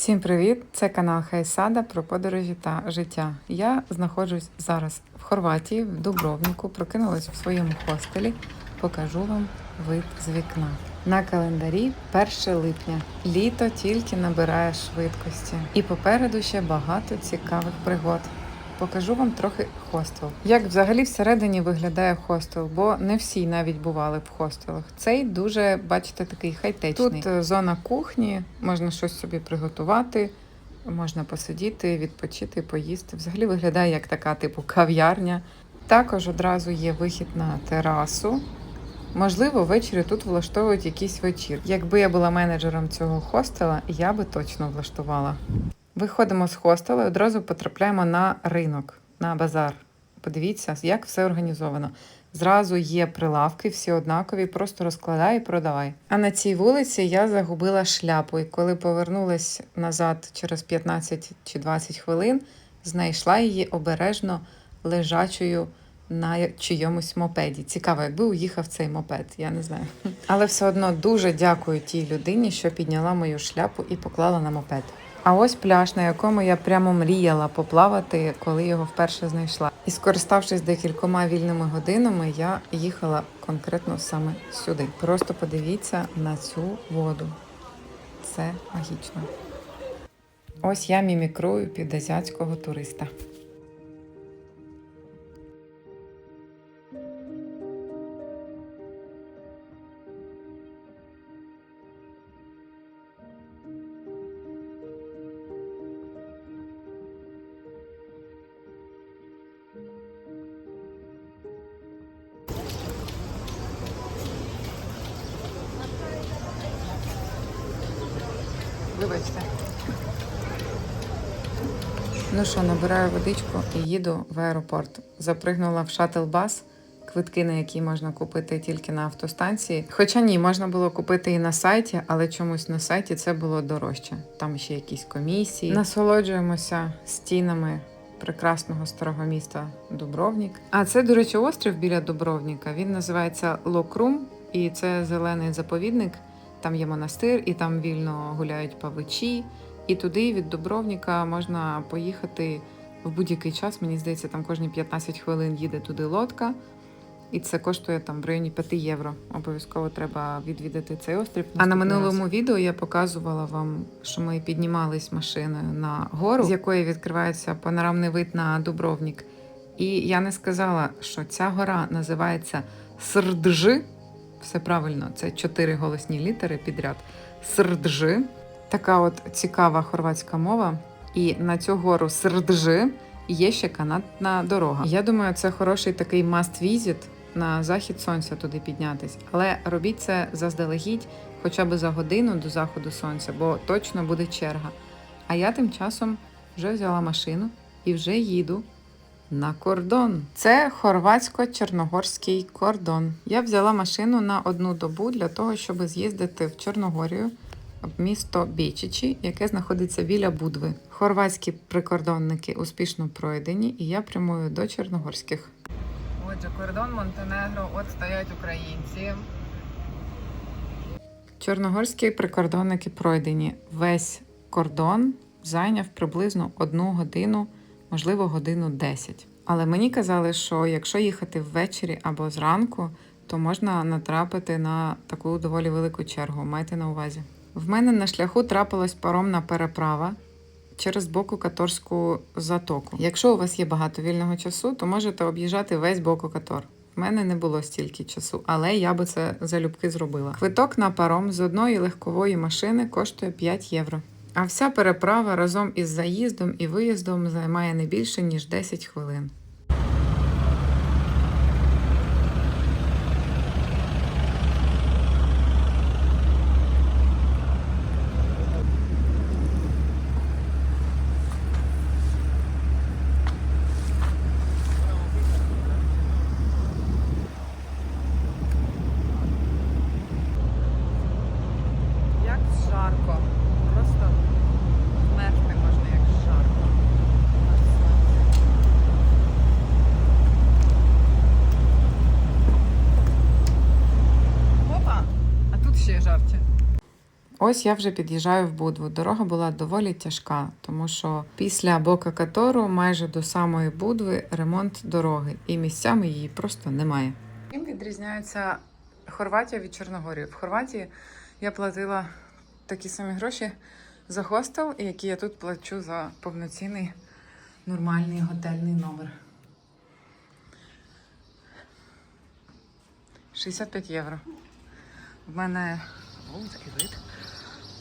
Всім привіт! Це канал Хайсада про подорожі та життя. Я знаходжусь зараз в Хорватії, в Дубровнику. Прокинулась в своєму хостелі. Покажу вам вид з вікна. На календарі 1 липня. Літо тільки набирає швидкості. І попереду ще багато цікавих пригод. Покажу вам трохи хостел. Як взагалі всередині виглядає хостел, бо не всі навіть бували в хостелах. Цей дуже, бачите, такий хай-течний. Тут е, зона кухні, можна щось собі приготувати, можна посидіти, відпочити, поїсти. Взагалі виглядає як така типу кав'ярня. Також одразу є вихід на терасу. Можливо, ввечері тут влаштовують якийсь вечір. Якби я була менеджером цього хостела, я би точно влаштувала. Виходимо з хостелу і одразу потрапляємо на ринок, на базар. Подивіться, як все організовано. Зразу є прилавки, всі однакові, просто розкладай і продавай. А на цій вулиці я загубила шляпу, і коли повернулась назад через 15 чи 20 хвилин, знайшла її обережно лежачою на чийомусь мопеді. Цікаво, якби уїхав цей мопед, я не знаю. Але все одно дуже дякую тій людині, що підняла мою шляпу і поклала на мопед. А ось пляж, на якому я прямо мріяла поплавати, коли його вперше знайшла. І скориставшись декількома вільними годинами, я їхала конкретно саме сюди. Просто подивіться на цю воду. Це магічно. Ось я мімікрую під азіатського туриста. Вибачте. Ну що, набираю водичку і їду в аеропорт. Запригнула в шатл-бас, квитки, на які можна купити тільки на автостанції. Хоча ні, можна було купити і на сайті, але чомусь на сайті це було дорожче. Там ще якісь комісії. Насолоджуємося стінами прекрасного старого міста Дубровнік. А це, до речі, острів біля Дубровніка. Він називається Локрум, і це зелений заповідник. Там є монастир, і там вільно гуляють павичі. І туди від Дубровніка можна поїхати в будь-який час. Мені здається, там кожні 15 хвилин їде туди лодка. І це коштує там в районі 5 євро. Обов'язково треба відвідати цей острів. А на минулому відео я показувала вам, що ми піднімались машиною на гору, з якої відкривається панорамний вид на Дубровнік. І я не сказала, що ця гора називається Срджи. Все правильно, це чотири голосні літери підряд. Срджи. Така от цікава хорватська мова. І на цю гору Срджи є ще канатна дорога. Я думаю, це хороший такий must visit на захід сонця туди піднятись. Але робіть це заздалегідь, хоча б за годину до заходу сонця, бо точно буде черга. А я тим часом вже взяла машину і вже їду на кордон. Це хорватсько-чорногорський кордон. Я взяла машину на одну добу для того, щоб з'їздити в Чорногорію, в місто Бічичі, яке знаходиться біля Будви. Хорватські прикордонники успішно пройдені, і я прямую до чорногорських. Отже, кордон Монтенегро, от стоять українці. Чорногорські прикордонники пройдені. Весь кордон зайняв приблизно одну годину, можливо, годину 10. Але мені казали, що якщо їхати ввечері або зранку, то можна натрапити на таку доволі велику чергу. Майте на увазі. В мене на шляху трапилась паромна переправа через боку Каторську затоку. Якщо у вас є багато вільного часу, то можете об'їжджати весь боку Катор. В мене не було стільки часу, але я би це залюбки зробила. Квиток на паром з одної легкової машини коштує 5 євро. А вся переправа разом із заїздом і виїздом займає не більше ніж 10 хвилин. Як жарко. Просто мерзне можна, як жарко. Ось я вже під'їжджаю в Будву. Дорога була доволі тяжка, тому що після Бока Катору майже до самої Будви ремонт дороги, і місцями її просто немає. Чим відрізняється Хорватія від Чорногорії? В Хорватії я платила такі самі гроші за хостел, які я тут плачу за повноцінний нормальний готельний номер. 65 євро. В мене. О, такий вид.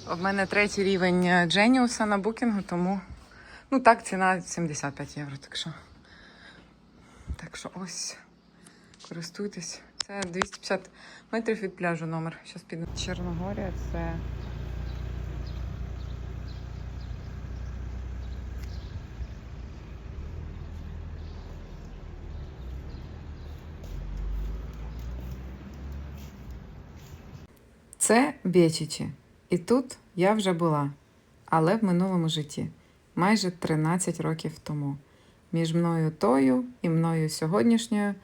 В мене третій рівень Genius на букінгу, тому. Ну так, ціна 75 євро. Так що. Так що ось. Користуйтесь. Це 250 метрів від пляжу номер. Щас піду. Чорногорія це. Це Бєчичі. І тут я вже була, але в минулому житті, майже 13 років тому. Між мною тою і мною сьогоднішньою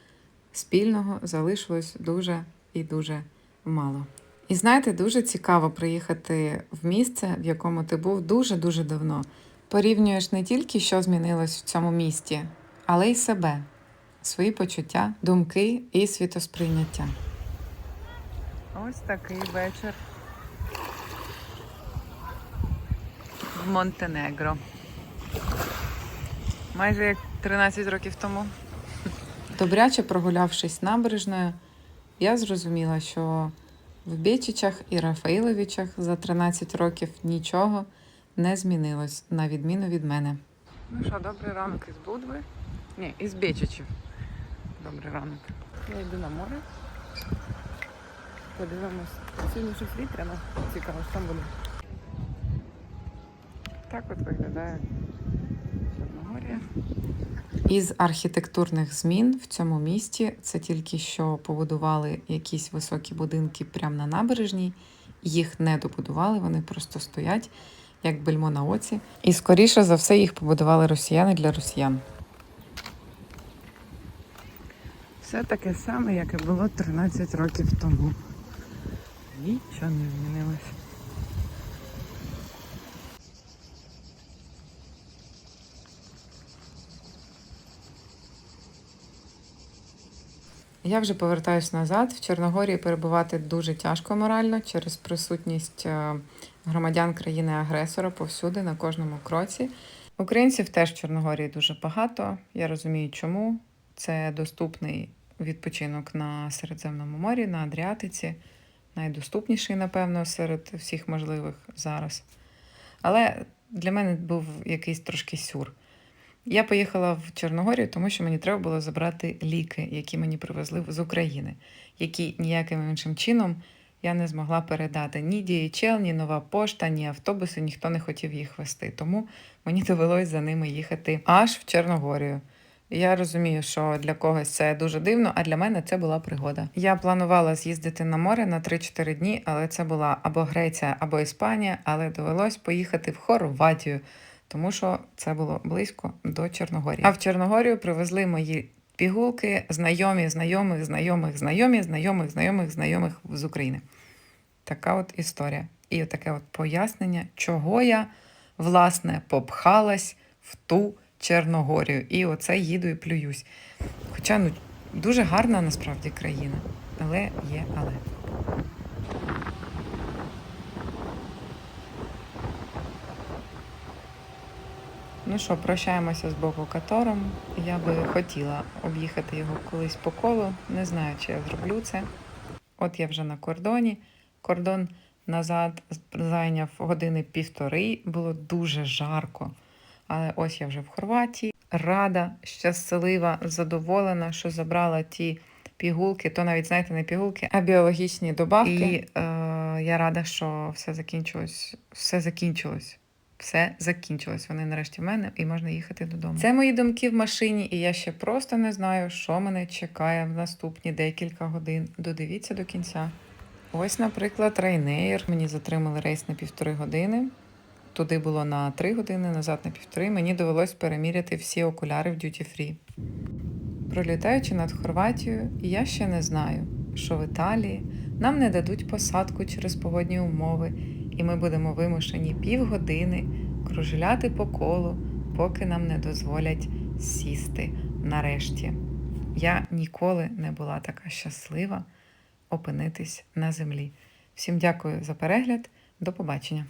спільного залишилось дуже і дуже мало. І знаєте, дуже цікаво приїхати в місце, в якому ти був дуже-дуже давно. Порівнюєш не тільки, що змінилось в цьому місті, але й себе, свої почуття, думки і світосприйняття. Ось такий вечір в Монтенегро. Майже як 13 років тому. Добряче прогулявшись набережною, я зрозуміла, що в Бєчичах і Рафаїловичах за 13 років нічого не змінилось, на відміну від мене. Ну що, добрий ранок із Будви? Ні, із Бєчичів. Добрий ранок. Я йду на море. Подивимось. Сьогодні щось вітряно. Цікаво, що там буде. Так от виглядає Чорногорія. Із архітектурних змін в цьому місті це тільки що побудували якісь високі будинки прямо на набережній. Їх не добудували, вони просто стоять як бельмо на оці. І скоріше за все їх побудували росіяни для росіян. Все таке саме, як і було 13 років тому. Нічого не змінилось. Я вже повертаюсь назад. В Чорногорії перебувати дуже тяжко морально через присутність е, громадян країни-агресора повсюди, на кожному кроці. Українців теж в Чорногорії дуже багато. Я розумію, чому. Це доступний відпочинок на Середземному морі, на Адріатиці. Найдоступніший, напевно, серед всіх можливих зараз. Але для мене був якийсь трошки сюр. Я поїхала в Чорногорію, тому що мені треба було забрати ліки, які мені привезли з України, які ніяким іншим чином я не змогла передати. Ні DHL, ні нова пошта, ні автобуси, ніхто не хотів їх вести. Тому мені довелось за ними їхати аж в Чорногорію. Я розумію, що для когось це дуже дивно, а для мене це була пригода. Я планувала з'їздити на море на 3-4 дні, але це була або Греція, або Іспанія, але довелось поїхати в Хорватію, тому що це було близько до Чорногорії. А в Чорногорію привезли мої пігулки, знайомі, знайомих, знайомих, знайомі, знайомих, знайомих, знайомих з України. Така от історія. І таке от пояснення, чого я власне попхалась в ту Чорногорію. І оце їду і плююсь. Хоча ну, дуже гарна насправді країна, але є але. Ну що, прощаємося з Боку Катором. Я би хотіла об'їхати його колись по колу. Не знаю, чи я зроблю це. От я вже на кордоні. Кордон назад зайняв години півтори. Було дуже жарко. Але ось я вже в Хорватії. Рада, щаслива, задоволена, що забрала ті пігулки, то навіть, знаєте, не пігулки, а біологічні добавки. І е, я рада, що все закінчилось. Все закінчилось. Все закінчилось. Вони нарешті в мене і можна їхати додому. Це мої думки в машині, і я ще просто не знаю, що мене чекає в наступні декілька годин. Додивіться до кінця. Ось, наприклад, Ryanair. Мені затримали рейс на півтори години. Туди було на 3 години, назад на півтори. Мені довелось переміряти всі окуляри в Duty Free. Пролітаючи над Хорватією, я ще не знаю, що в Італії нам не дадуть посадку через погодні умови, і ми будемо вимушені півгодини кружляти по колу, поки нам не дозволять сісти нарешті. Я ніколи не була така щаслива опинитись на землі. Всім дякую за перегляд. До побачення.